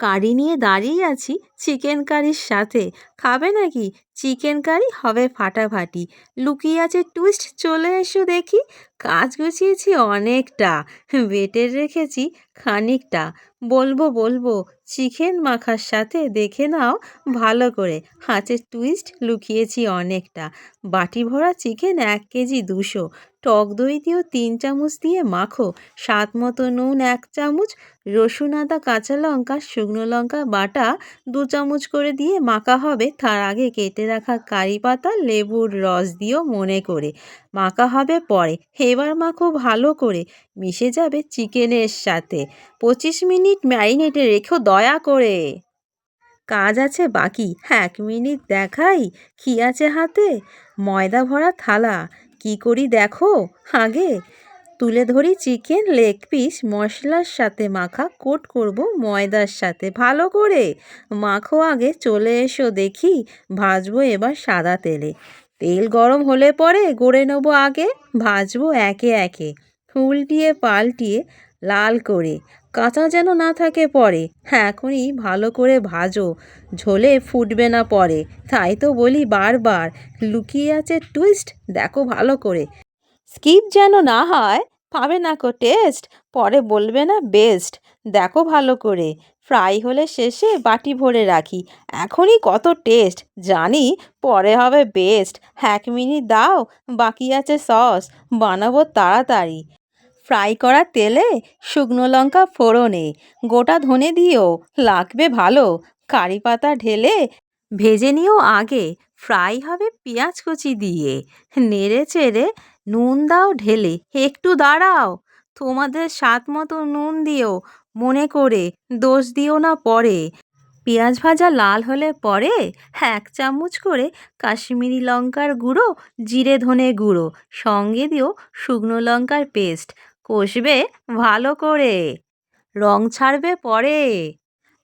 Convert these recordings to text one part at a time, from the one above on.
কারি নিয়ে দাঁড়িয়ে আছি চিকেন কারির সাথে। খাবে নাকি? চিকেন কারি হবে ফাটাফাটি। লুকিয়ে আছে টুইস্ট চলে এসো দেখি। কাজ গুছিয়েছি অনেকটা, বেটে রেখেছি খানিকটা। বলব বলব চিকেন মাখার সাথে দেখে নাও ভালো করে। হাঁচের টুইস্ট লুকিয়েছি অনেকটা। বাটি ভরা চিকেন এক কেজি দুশো। টক দই দিয়েও তিন চামচ দিয়ে মাখো। স্বাদ মতো নুন এক চামচ, রসুন, আদা, কাঁচা লঙ্কা, শুকনো লঙ্কা বাটা দু চামচ করে দিয়ে মাখা হবে। তার আগে কেটে রাখা কারি পাতা, লেবুর রস দিও মনে করে। মাখা হবে পরে। এবার মাখো ভালো করে। মিশে যাবে চিকেনের সাথে। পঁচিশ মিনিট ম্যারিনেটে রেখো দয়া করে। কাজ আছে বাকি। এক মিনিট দেখাই। কি আছে হাতে? ময়দা ভরা থালা। কি করি দেখো? আগে তুলে ধরি চিকেন লেগ পিস মশলার সাথে মাখা কোট করব ময়দার সাথে। ভালো করে মাখো আগে, চলে এসো দেখি, ভাজবো এবার সাদা তেলে। তেল গরম হলে পরে গড়ে নেব আগে, ভাজবো একে একে। উল্টিয়ে পাল্টিয়ে লাল করে। কাঁচা যেন না থাকে পরে। হ্যাঁ এখনই ভালো করে ভাজো। ঝোলে ফুটবে না পরে। তাই তো বলি বারবার। লুকিয়ে আছে টুইস্ট দেখো ভালো করে। স্কিপ যেন না হয়, পাবে না কো টেস্ট পরে বলবে না বেস্ট দেখো ভালো করে। ফ্রাই হলে শেষে বাটি ভরে রাখি। এখনই কত টেস্ট জানি পরে হবে বেস্ট এক মিনিট দাও, বাকি আছে সস বানাবো তাড়াতাড়ি। ফ্রাই করা তেলে শুকনো লঙ্কা ফোড়নে, গোটা ধনে দিও লাগবে ভালো। কারি পাতা ঢেলে ভেজে নিও আগে। ফ্রাই হবে পেঁয়াজ কুচি দিয়ে। নেড়ে চেড়ে নুন দাও ঢেলে। একটু দাঁড়াও। তোমাদের স্বাদ মতো নুন দিও। মনে করে দোষ দিও না পরে। পেঁয়াজ ভাজা লাল হলে পরে এক চামচ করে কাশ্মীরি লঙ্কার গুঁড়ো, জিরে ধনে গুঁড়ো। সঙ্গে দিও শুকনো লঙ্কার পেস্ট। কষবে ভালো করে। রং ছাড়বে পরে।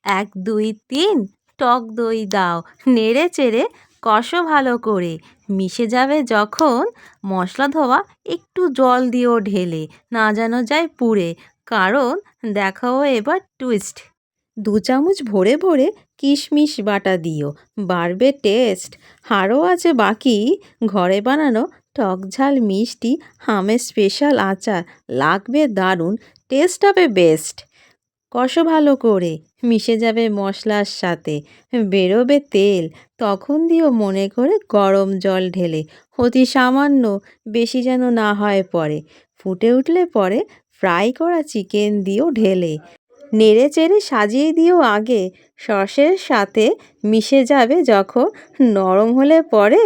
এক, দুই, তিন, টক দই দাও। নেড়ে চেড়ে কষো ভালো করে। মিশে যাবে যখন মশলা ধোয়া একটু জল দিও ঢেলে, না যেন যায় পুড়ে। কারণ দেখাও এবার টুইস্ট দু চামচ ভরে ভরে কিশমিশ বাটা দিও। বাড়বে টেস্ট আরও আছে বাকি ঘরে বানানো টক ঝাল, মিষ্টি, হামের স্পেশাল আচার। লাগবে দারুণ টেস্ট হবে বেস্ট কষো ভালো করে, মিশে যাবে মশলার সাথে। বেরোবে তেল, তখন দিও মনে করে গরম জল ঢেলে। অতি সামান্য, বেশি যেন না হয় পরে। ফুটে উঠলে পরে ফ্রাই করা চিকেন দিও ঢেলে। নেড়ে চেড়ে সাজিয়ে দিও আগে। সসের সাথে মিশে যাবে যখন। নরম হলে পরে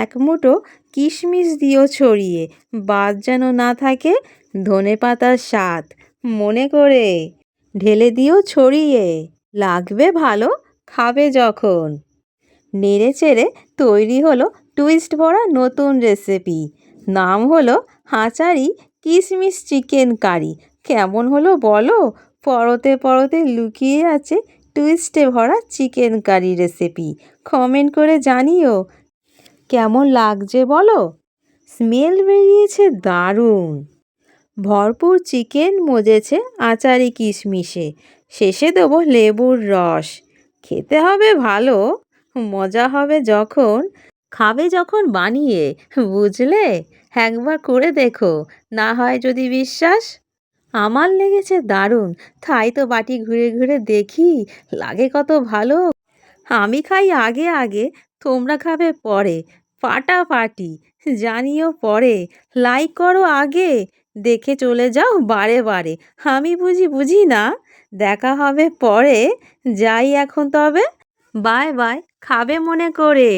এক মুঠো কিশমিশ দিও ছড়িয়ে, বাদ যেন না থাকে ধনে পাতার স্বাদ, মনে করে। ঢেলে দিও ছড়িয়ে, লাগবে ভালো, খাবে যখন। নেড়ে চেড়ে তৈরি হলো টুইস্ট ভরা নতুন রেসিপি নাম হলো হাঁচারি কিশমিশ চিকেন কারি কেমন হলো বলো? পরতে পরতে লুকিয়ে আছে টুইস্টে ভরা চিকেন কারি রেসিপি কমেন্ট করে জানিও। কেমন লাগছে বলো? স্মেল বেরিয়েছে দারুণ। ভরপুর চিকেন মজেছে আচারি কিশমিশে। শেষে দেবো লেবুর রস। খেতে হবে ভালো, মজা হবে যখন। খাবে যখন বানিয়ে, বুঝলে? একবার করে দেখো, না হয় যদি বিশ্বাস? আমার লেগেছে দারুণ, তাই তো বাটি ঘুরে ঘুরে দেখি, লাগে কত ভালো। আমি খাই আগে আগে, তোমরা খাবে পরে। ফাটাফাটি। জানিও পরে লাইক করো আগে, দেখে চলে যাও বারে বারে। আমি বুঝি বুঝি না? দেখা হবে পরে, যাই এখন তবে। বাই বাই, খাবে মনে করে।